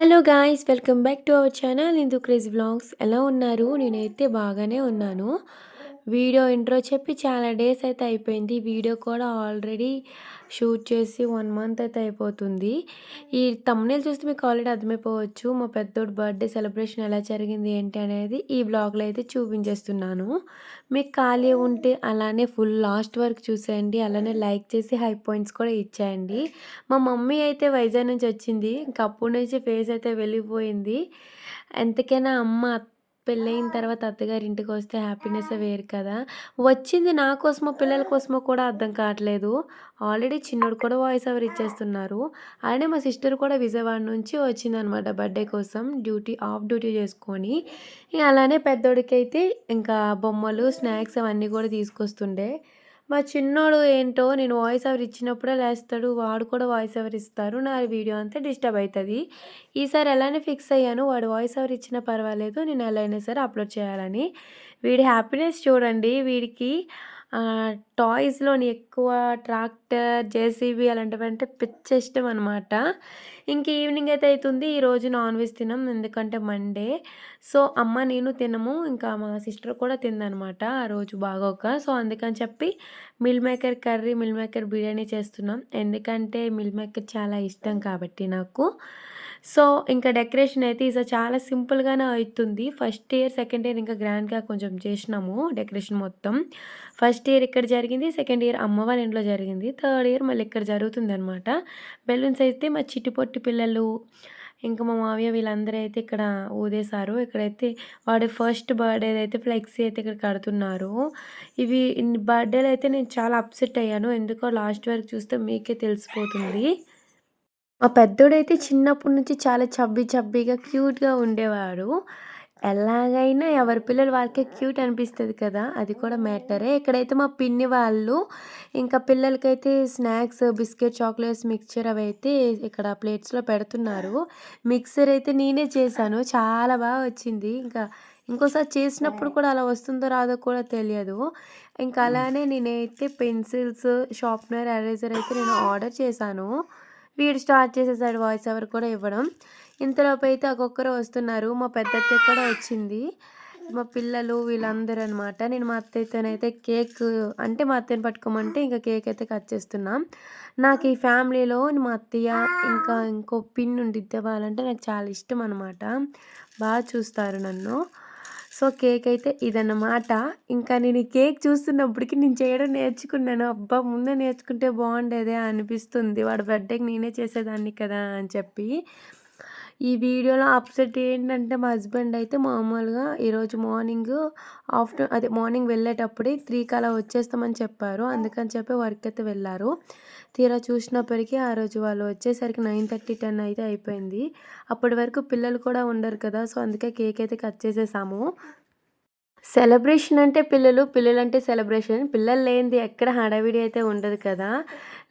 Hello guys welcome back to our channel Indu craze vlogs ఎలా ఉన్నారు? నేనైతే బాగానే ఉన్నాను. వీడియో ఇంట్రో చెప్పి చాలా డేస్ అయితే అయిపోయింది. వీడియో కూడా ఆల్రెడీ షూట్ చేసి వన్ మంత్ అయితే అయిపోతుంది. ఈ తమ్నేల్ చూస్తే మీకు ఆల్రెడీ అర్థమైపోవచ్చు మా పెద్దోడు బర్త్డే సెలబ్రేషన్ ఎలా జరిగింది ఏంటి అనేది ఈ బ్లాగ్లో అయితే చూపించేస్తున్నాను. మీకు ఖాళీ ఉంటే అలానే ఫుల్ లాస్ట్ వరకు చూసేయండి. అలానే లైక్ చేసి హై పాయింట్స్ కూడా ఇచ్చేయండి. మా మమ్మీ అయితే వైజాగ్ నుంచి వచ్చింది. ఇంక అప్పటి నుంచి ఫేస్ అయితే వెళ్ళిపోయింది. ఎంతకైనా అమ్మ పెళ్ళయిన తర్వాత అత్తగారి ఇంటికి వస్తే హ్యాపీనెస్ వేరు కదా. వచ్చింది నా కోసమో పిల్లల కోసమో కూడా అర్థం కావట్లేదు. ఆల్రెడీ చిన్నోడు కూడా వాయిస్ ఓవర్ ఇచ్చేస్తున్నారు. అలానే మా సిస్టర్ కూడా విజయవాడ నుంచి వచ్చిందనమాట బర్త్డే కోసం డ్యూటీ ఆఫ్ డ్యూటీ చేసుకొని. అలానే పెద్దోడికి అయితే ఇంకా బొమ్మలు స్నాక్స్ అవన్నీ కూడా తీసుకొస్తుండే. మా చిన్నోడు ఏంటో నేను వాయిస్ ఓవర్ ఇచ్చినప్పుడే లేస్తాడు వాడు కూడా వాయిస్ ఓవర్ ఇస్తారు నా వీడియో అంతా డిస్టర్బ్ అవుతుంది ఈసారి ఎలానే ఫిక్స్ అయ్యాను వాడు వాయిస్ ఓవర్ ఇచ్చినా పర్వాలేదు నేను ఎలా అయినా సరే అప్లోడ్ చేయాలని. వీడి హ్యాపీనెస్ చూడండి వీడికి టాయ్స్లోని ఎక్కువ ట్రాక్టర్ జేసీబీ అలాంటివి అంటే పిచ్చ ఇష్టం అనమాట ఇంక ఈవినింగ్ అయితే అవుతుంది ఈరోజు నాన్ వెజ్ తినం. ఎందుకంటే మండే. సో అమ్మ నేను తినము. ఇంకా మా సిస్టర్ కూడా తిందనమాట ఆ రోజు బాగోక. సో అందుకని చెప్పి meal maker curry meal maker biryani చేస్తున్నాం. ఎందుకంటే మిల్ మేకర్ చాలా ఇష్టం కాబట్టి నాకు. సో ఇంకా డెకరేషన్ అయితే ఈసారి చాలా సింపుల్గానే అవుతుంది ఫస్ట్ ఇయర్ సెకండ్ ఇయర్ ఇంకా గ్రాండ్గా కొంచెం చేసినాము డెకరేషన్ మొత్తం. ఫస్ట్ ఇయర్ ఇక్కడ జరిగింది సెకండ్ ఇయర్ అమ్మ వాళ్ళ ఇంట్లో జరిగింది థర్డ్ ఇయర్ మళ్ళీ ఇక్కడ జరుగుతుంది అనమాట బెలూన్స్ అయితే మా చిట్టిపొట్టి పిల్లలు ఇంకా మా మావయ్య వీళ్ళందరూ అయితే ఇక్కడ ఊదేశారు. ఇక్కడైతే వాడి ఫస్ట్ బర్త్డే అయితే ఫ్లెక్సీ అయితే ఇక్కడ కడుతున్నారు. ఇవి బర్త్డేలు అయితే నేను చాలా అప్సెట్ అయ్యాను. ఎందుకో లాస్ట్ వరకు చూస్తే మీకే తెలిసిపోతుంది. మా పెద్దోడైతే చిన్నప్పటి నుంచి చాలా చబ్బీ చబ్బీగా క్యూట్గా ఉండేవాడు. ఎలాగైనా ఎవరి పిల్లలు వాళ్ళకే క్యూట్ అనిపిస్తుంది కదా అది కూడా మ్యాటరే. ఇక్కడైతే మా పిన్ని వాళ్ళు ఇంకా పిల్లలకైతే స్నాక్స్ బిస్కెట్ చాక్లెట్స్ మిక్చర్ అవి అయితే ఇక్కడ ప్లేట్స్లో పెడుతున్నారు. మిక్సర్ అయితే నేనే చేశాను. చాలా బాగా వచ్చింది. ఇంకా ఇంకోసారి చేసినప్పుడు కూడా అలా వస్తుందో రాదో కూడా తెలియదు. ఇంకా అలానే నేనైతే పెన్సిల్స్ షార్ప్నర్ ఎరేజర్ అయితే నేను ఆర్డర్ చేశాను. వీడు స్టార్ట్ చేసేసాడు వాయిస్ ఓవర్ కూడా ఇవ్వడం. ఇంతలోపు అయితే ఒక్కొక్కరు వస్తున్నారు. మా పెద్ద కూడా వచ్చింది. మా పిల్లలు వీళ్ళందరూ అనమాట నేను మా అత్తయ్యతోనైతే కేక్ అంటే మా అత్తయ్యని పట్టుకోమంటే ఇంకా కేక్ అయితే కట్ చేస్తున్నాం. నాకు ఈ ఫ్యామిలీలో మా అత్తయ్య ఇంకా ఇంకో పిన్ ఉండి ఇవ్వాలంటే నాకు చాలా ఇష్టం అనమాట బాగా చూస్తారు నన్ను. సో కేక్ అయితే ఇదన్నమాట. ఇంకా నేను ఈ కేక్ చూస్తున్నప్పటికి నేను చేయడం నేర్చుకున్నాను. అబ్బా ముందే నేర్చుకుంటే బాగుండేదే అనిపిస్తుంది. వాడు బర్త్డేకి నేనే చేసేదాన్ని కదా అని చెప్పి. ఈ వీడియోలో అప్సెట్ ఏంటంటే మా హస్బెండ్ అయితే మామూలుగా ఈరోజు మార్నింగ్ ఆఫ్టర్ అదే మార్నింగ్ వెళ్ళేటప్పుడే త్రీ కలా వచ్చేస్తామని చెప్పారు. అందుకని చెప్పి వర్క్ అయితే వెళ్ళారు. తీరా చూసినప్పటికీ ఆ రోజు వాళ్ళు వచ్చేసరికి నైన్ థర్టీ టెన్ అయితే అయిపోయింది. అప్పటి వరకు పిల్లలు కూడా ఉండరు కదా సో అందుకే కేక్ అయితే కట్ చేసేసాము. సెలబ్రేషన్ అంటే పిల్లలు పిల్లలు అంటే సెలబ్రేషన్. పిల్లలు లేనిది ఎక్కడ హడావిడి అయితే ఉండదు కదా.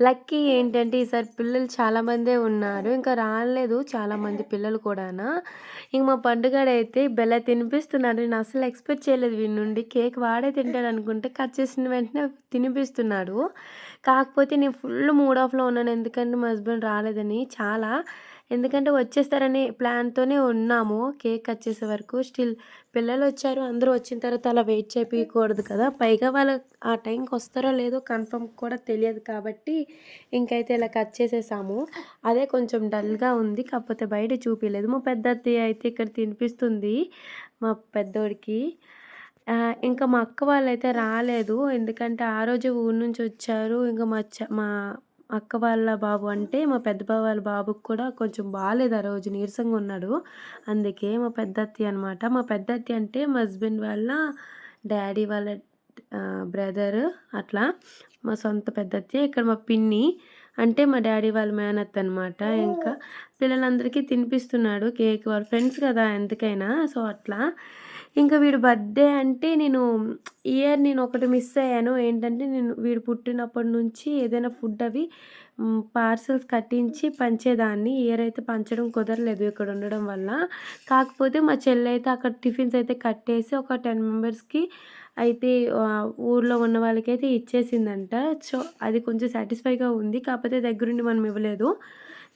లక్కీ ఏంటంటే ఈసారి పిల్లలు చాలామందే ఉన్నారు. ఇంకా రాలేదు చాలామంది పిల్లలు కూడానా. ఇంక మా పండుగడైతే బెల్ల తినిపిస్తున్నాడు నేను అసలు ఎక్స్పెక్ట్ చేయలేదు వీడి నుండి. కేక్ వాడే తింటాడు అనుకుంటే కట్ చేసిన వెంటనే తినిపిస్తున్నాడు. కాకపోతే నేను ఫుల్ మూడ్ ఆఫ్లో ఉన్నాను. ఎందుకంటే మా హస్బెండ్ రాలేదని చాలా ఎందుకంటే వచ్చేస్తారని ప్లాన్తోనే ఉన్నాము. కేక్ కట్ చేసే వరకు స్టిల్ పిల్లలు వచ్చారు. అందరూ వచ్చిన తర్వాత అలా వెయిట్ చేయకూడదు కదా. పైగా వాళ్ళు ఆ టైంకి వస్తారో లేదో కన్ఫర్మ్ కూడా తెలియదు కాబట్టి ఇంకైతే ఇలా కట్ చేసేసాము. అదే కొంచెం డల్గా ఉంది. కాకపోతే బయట చూపించలేదు మా పెద్ద అయితే ఇక్కడ తినిపిస్తుంది. మా పెద్దోడికి. ఇంకా మా అక్క వాళ్ళైతే రాలేదు. ఎందుకంటే ఆ రోజు ఊరు నుంచి వచ్చారు. ఇంకా మా చ మా అక్క వాళ్ళ బాబు అంటే మా పెద్ద బాబు వాళ్ళ బాబుకి కూడా కొంచెం బాగాలేదు ఆ రోజు నీరసంగా ఉన్నాడు. అందుకే మా పెద్దత్తి అనమాట మా పెద్దత్తి అంటే మా హస్బెండ్ వాళ్ళ డాడీ వాళ్ళ బ్రదర్ అట్లా. మా సొంత పెద్దత్తి ఇక్కడ మా పిన్ని అంటే మా డాడీ వాళ్ళ మేనత్ అనమాట ఇంకా పిల్లలందరికీ తినిపిస్తున్నాడు కేక్. వాళ్ళ ఫ్రెండ్స్ కదా ఎందుకైనా సో అట్లా. ఇంకా వీడు బర్త్డే అంటే నేను ఇయర్ నేను ఒకటి మిస్ అయ్యాను. ఏంటంటే నేను వీడు పుట్టినప్పటి నుంచి ఏదైనా ఫుడ్ అవి పార్సల్స్ కట్టించి పంచేదాన్ని. ఇయర్ అయితే పంచడం కుదరలేదు ఇక్కడ ఉండడం వల్ల. కాకపోతే మా చెల్లి అయితే అక్కడ టిఫిన్స్ అయితే కట్టేసి ఒక టెన్ మెంబర్స్కి అయితే ఊర్లో ఉన్న వాళ్ళకైతే ఇచ్చేసిందంట. సో అది కొంచెం సాటిస్ఫైగా ఉంది. కాకపోతే దగ్గరుండి మనం ఇవ్వలేదు.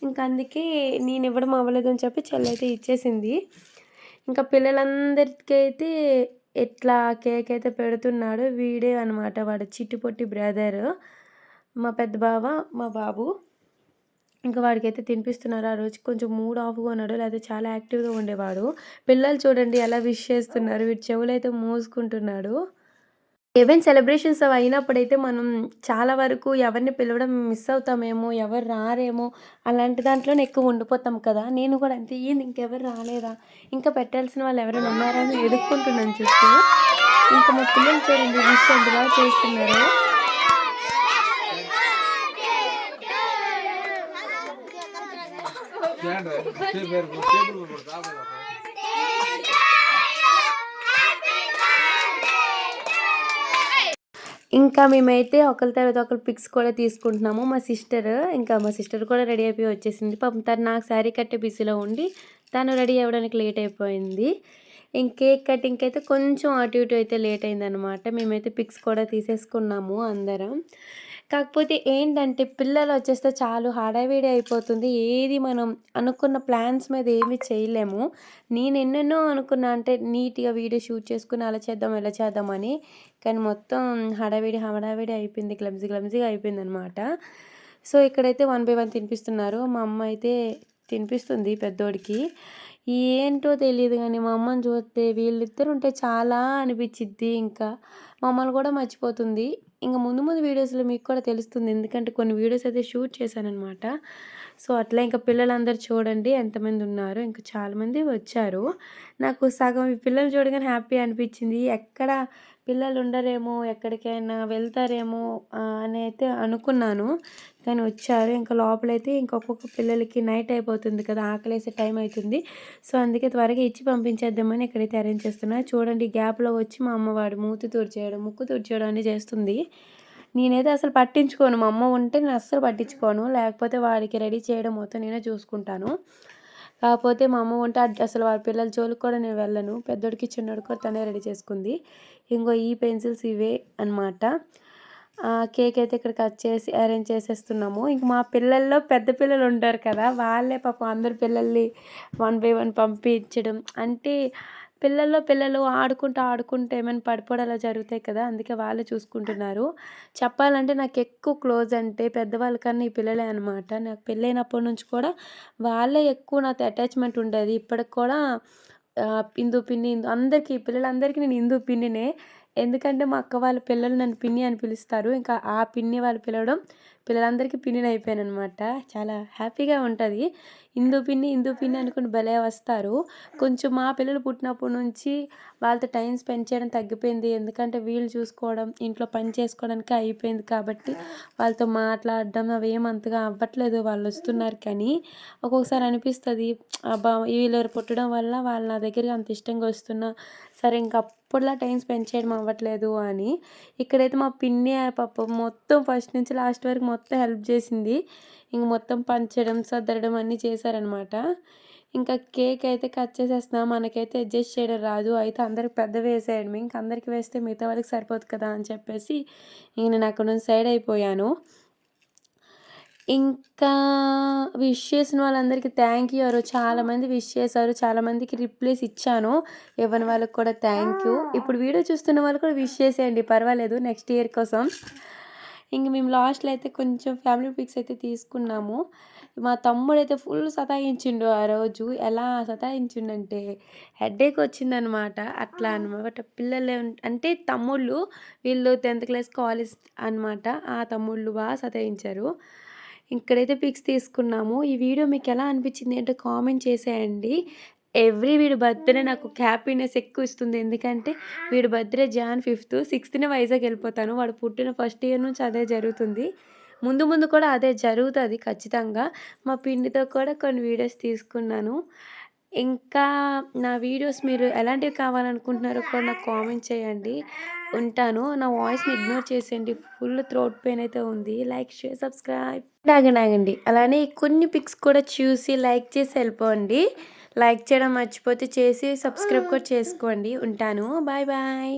ఇంకా అందుకే నేను ఇవ్వడం అవ్వలేదని చెప్పి చెల్లి అయితే ఇచ్చేసింది. ఇంకా పిల్లలందరికీ అయితే ఎట్లా కేక్ అయితే పెడుతున్నాడు వీడే అనమాట వాడు చిట్టుపొట్టి బ్రదర్ మా పెద్ద బావ మా బాబు. ఇంకా వాడికైతే తినిపిస్తున్నారు ఆ రోజు. కొంచెం మూడ్ ఆఫ్గా ఉన్నాడు లేకపోతే చాలా యాక్టివ్గా ఉండేవాడు. పిల్లలు చూడండి ఎలా విష్ చేస్తున్నారు. వీడి చెవులు అయితే మోసుకుంటున్నాడు. ఈవెంట్ సెలబ్రేషన్స్ అవి అయినప్పుడైతే మనం చాలా వరకు ఎవరిని పిలవడం మిస్ అవుతామేమో ఎవరు రారేమో అలాంటి దాంట్లోనే ఎక్కువ ఉండిపోతాం కదా. నేను కూడా అంతే ఏంది ఇంకెవరు రాలేదా? ఇంకా పెట్టాల్సిన వాళ్ళు ఎవరైనా ఉన్నారా అని ఎదుర్కొంటున్నాను చూస్తూ. ఇంకా మా పిల్లలు చూడండి విష్ బాగా చేస్తున్నారు. ఇంకా మేమైతే ఒకరి తర్వాత ఒకరు పిక్స్ కూడా తీసుకుంటున్నాము. మా సిస్టర్ ఇంకా మా సిస్టర్ కూడా రెడీ అయిపోయి వచ్చేసింది. పాపం తను నాకు శారీ కట్టే బిజీలో ఉండి తను రెడీ అవ్వడానికి లేట్ అయిపోయింది. ఇంక కేక్ కటింగ్కి అయితే కొంచెం అటు ఇటు అయితే లేట్ అయిందనమాట మేమైతే పిక్స్ కూడా తీసేసుకున్నాము అందరం. కాకపోతే ఏంటంటే పిల్లలు వచ్చేస్తే చాలు హడావిడి అయిపోతుంది. ఏది మనం అనుకున్న ప్లాన్స్ మీద ఏమి చేయలేము. నేను ఎన్నెన్నో అనుకున్నా అంటే నీట్గా వీడియో షూట్ చేసుకుని అలా చేద్దాం ఇలా చేద్దామని కానీ మొత్తం హడావిడి హడావిడి అయిపోయింది. గ్లమ్జీ గ్లమ్జీగా అయిపోయింది అనమాట సో ఇక్కడైతే వన్ బై వన్ తినిపిస్తున్నారు. మా అమ్మ అయితే తినిపిస్తుంది పెద్దోడికి. ఏంటో తెలియదు కానీ మా అమ్మని చూస్తే వీళ్ళిద్దరు ఉంటే చాలా అనిపించిద్ది ఇంకా. మమ్మల్ని కూడా మర్చిపోతుంది. ఇంకా ముందు ముందు వీడియోస్లో మీకు కూడా తెలుస్తుంది. ఎందుకంటే కొన్ని వీడియోస్ అయితే షూట్ చేశానమాట సో అట్లా ఇంకా పిల్లలందరూ చూడండి ఎంతమంది ఉన్నారు ఇంకా చాలామంది వచ్చారు. నాకు సగం ఈ పిల్లలు చూడగానే హ్యాపీ అనిపించింది. ఎక్కడ పిల్లలు ఉండరేమో ఎక్కడికైనా వెళ్తారేమో అని అయితే అనుకున్నాను. కానీ వచ్చారు. ఇంకా లోపలైతే ఇంకొక పిల్లలకి నైట్ అయిపోతుంది కదా ఆకలేసే టైం అవుతుంది సో అందుకే త్వరగా ఇచ్చి పంపించేద్దామని ఇక్కడైతే అరేంజ్ చేస్తున్నా. చూడండి గ్యాప్లో వచ్చి మా అమ్మవాడు మూతి తుడిచేయడం ముక్కు తుడిచేయడం అని చేస్తుంది. నేనైతే అసలు పట్టించుకోను. మా అమ్మ ఉంటే నేను అస్సలు పట్టించుకోను. లేకపోతే వాడికి రెడీ చేయడం మొత్తం నేనే చూసుకుంటాను. కాకపోతే మా అమ్మ ఉంటే అసలు వారి పిల్లల జోలికి కూడా నేను వెళ్ళను. పెద్దోడికి చిన్నోడికి కూడా తనే రెడీ చేసుకుంది. ఇంకో ఈ పెన్సిల్స్ ఇవే అనమాట కేక్ అయితే ఇక్కడ కట్ చేసి అరేంజ్ చేసేస్తున్నాము. ఇంక మా పిల్లల్లో పెద్ద పిల్లలు ఉంటారు కదా వాళ్ళే పాపం అందరు పిల్లల్ని వన్ బై వన్ పంపించడం. అంటే పిల్లల్లో పిల్లలు ఆడుకుంటూ ఆడుకుంటూ ఏమైనా పడిపోవడం జరుగుతాయి కదా అందుకే వాళ్ళే చూసుకుంటున్నారు. చెప్పాలంటే నాకు ఎక్కువ క్లోజ్ అంటే పెద్దవాళ్ళ కన్నా ఈ పిల్లలే అనమాట నాకు పెళ్ళైనప్పటి నుంచి కూడా వాళ్ళే ఎక్కువ నాతో అటాచ్మెంట్ ఉండేది. ఇప్పటికి కూడా ఇందు పిన్ని అందరికీ పిల్లలందరికీ నేను ఇందు పిన్నినే. ఎందుకంటే మా అక్క వాళ్ళ పిల్లలు నన్ను పిన్ని అని పిలుస్తారు. ఇంకా ఆ పిన్ని వాళ్ళు పిలవడం పిల్లలందరికీ పిన్నిని అయిపోయాను అనమాట చాలా హ్యాపీగా ఉంటుంది. ఇందు పిన్ని ఇందు పిన్ని అనుకుని భలే వస్తారు. కొంచెం మా పిల్లలు పుట్టినప్పటి నుంచి వాళ్ళతో టైం స్పెండ్ చేయడం తగ్గిపోయింది. ఎందుకంటే వీళ్ళు చూసుకోవడం ఇంట్లో పని చేసుకోవడానికి అయిపోయింది కాబట్టి వాళ్ళతో మాట్లాడడం అవి ఏమంతగా అవ్వట్లేదు. వాళ్ళు వస్తున్నారు కానీ ఒక్కొక్కసారి అనిపిస్తుంది అబ్బా వీళ్ళు పుట్టడం వల్ల వాళ్ళు నా దగ్గరికి అంత ఇష్టంగా వస్తున్నా సరే ఇంకా అప్పుడులా టైం స్పెండ్ చేయడం అవ్వట్లేదు అని. ఇక్కడైతే మా పిన్ని పాప మొత్తం ఫస్ట్ నుంచి లాస్ట్ వరకు మొత్తం హెల్ప్ చేసింది. ఇంక మొత్తం పంచడం సదరడం అన్నీ చేశారనమాట. ఇంకా కేక్ అయితే కట్ చేసేస్తున్నాం. మనకైతే అడ్జస్ట్ చేయడం రాదు. అయితే అందరికి పెద్ద వేసేయండి. ఇంక అందరికి వేస్తే మిగతా వాళ్ళకి సరిపోదు కదా అని చెప్పేసి ఇంక నేను అక్కడ నుంచి సైడ్ అయిపోయాను. ఇంకా విష్ చేసిన వాళ్ళందరికీ థ్యాంక్ యూ చాలా చాలామంది విష్ చేశారు. చాలామందికి రిప్లైస్ ఇచ్చాను. ఇవ్వని వాళ్ళకి కూడా థ్యాంక్ యూ. ఇప్పుడు వీడియో చూస్తున్న వాళ్ళు కూడా విష్ చేసేయండి. పర్వాలేదు. నెక్స్ట్ ఇయర్ కోసం. ఇంక మేము లాస్ట్లో అయితే కొంచెం ఫ్యామిలీ పిక్స్ అయితే తీసుకున్నాము. మా తమ్ముడు అయితే ఫుల్ సతాయించిండు ఆ రోజు. ఎలా సతాయించిండంటే హెడ్ఏక్ వచ్చిందనమాట. అట్లా అనమాట పిల్లలు అంటే తమ్ముళ్ళు వీళ్ళు టెన్త్ క్లాస్ కాలేజ్ అనమాట ఆ తమ్ముళ్ళు బాగా సతాయించారు. ఇక్కడైతే పిక్స్ తీసుకున్నాము. ఈ వీడియో మీకు ఎలా అనిపించింది అంటే కామెంట్ చేసేయండి. ఎవ్రీ వీడి బర్త్డే నాకు హ్యాపీనెస్ ఎక్కువ ఇస్తుంది. ఎందుకంటే వీడి బర్త్డే జాన్ ఫిఫ్త్ సిక్స్త్నే వైజాగ్ వెళ్ళిపోతాను. వాడు పుట్టిన ఫస్ట్ ఇయర్ నుంచి అదే జరుగుతుంది. ముందు ముందు కూడా అదే జరుగుతుంది ఖచ్చితంగా. మా పిండితో కూడా కొన్ని వీడియోస్ తీసుకున్నాను. ఇంకా నా వీడియోస్ మీరు ఎలాంటివి కావాలనుకుంటున్నారో కూడా నాకు కామెంట్ చేయండి. ఉంటాను. నా వాయిస్ని ఇగ్నోర్ చేసేయండి. ఫుల్ థ్రోట్ పెయిన్ అయితే ఉంది. Like share subscribe. ఆగండి ఆగండి. అలానే కొన్ని పిక్స్ కూడా చూసి లైక్ చేసి వెళ్ళిపోండి. లైక్ చేయడం మర్చిపోతే చేసి సబ్స్క్రైబ్ కూడా చేసుకోండి. ఉంటాను. Bye bye.